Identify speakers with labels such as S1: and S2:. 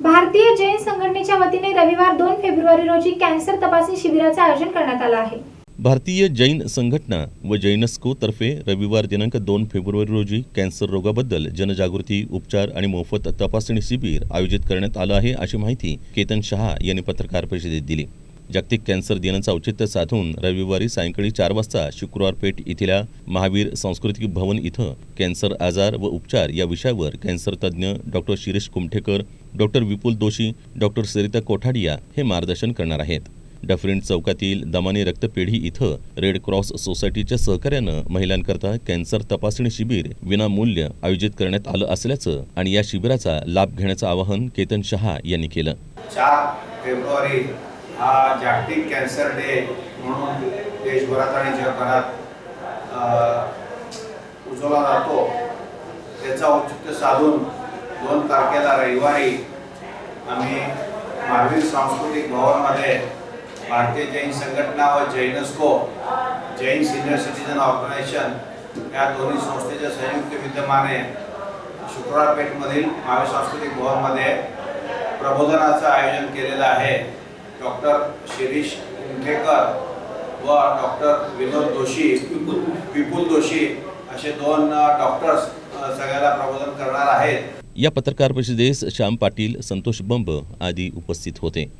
S1: भारतीय जैन संघटनेच्या वतीने रविवार दोन फेब्रुवारी रोजी कॅन्सर तपासणी शिबिराचे आयोजन करण्यात आलं आहे.
S2: भारतीय जैन संघटना व जैनस्को तर्फे रविवार दिनांक दोन फेब्रुवारी रोजी कॅन्सर रोगाबद्दल जनजागृती उपचार आणि मोफत तपासणी शिबिर आयोजित करण्यात आलं आहे अशी माहिती केतन शहा यांनी पत्रकार परिषदेत दिली. जागतिक कॅन्सर दिनाचं औचित्य साधून रविवारी सायंकाळी चार वाजता शुक्रवार पेठ इथल्या महावीर सांस्कृतिक भवन इथं कॅन्सर आजार व उपचार या विषयावर कॅन्सर तज्ज्ञ doctor Shirish Kumthekar doctor Vipul Doshi doctor Sarita Kothadia हे मार्गदर्शन करणार आहेत. डफरिन चौकातील दमानी रक्तपेढी इथं रेड क्रॉस सोसायटीच्या सहकार्यानं महिलांकरता कॅन्सर तपासणी शिबिर विनामूल्य आयोजित करण्यात आलं असल्याचं आणि या शिबिराचा लाभ घेण्याचं आवाहन केतन शहा यांनी केलं.
S3: चार फेब्रुवारी हा जागतिक कॅन्सर डे म्हणून देशभरात आणि जगभरात उजवला जातो. त्याचा औचित्य साधून दोन तारखेला रविवारी आम्ही महावीर सांस्कृतिक भवनमध्ये भारतीय जैन संघटना व Jainsco Jain senior citizen organisation या दोन्ही संस्थेच्या संयुक्त विद्यमाने शुक्रवार पेठमधील महावीर सांस्कृतिक भवनमध्ये प्रबोधनाचं आयोजन केलेलं आहे. डॉक्टर शिरीष कुंठेकर व डॉक्टर विनोद जोशी विपुल जोशी असे दोन डॉक्टर्स सगळ्याला प्रबोधन करणार आहेत.
S2: या पत्रकार परिषदेस श्याम पाटील संतोष बंब आदी उपस्थित होते.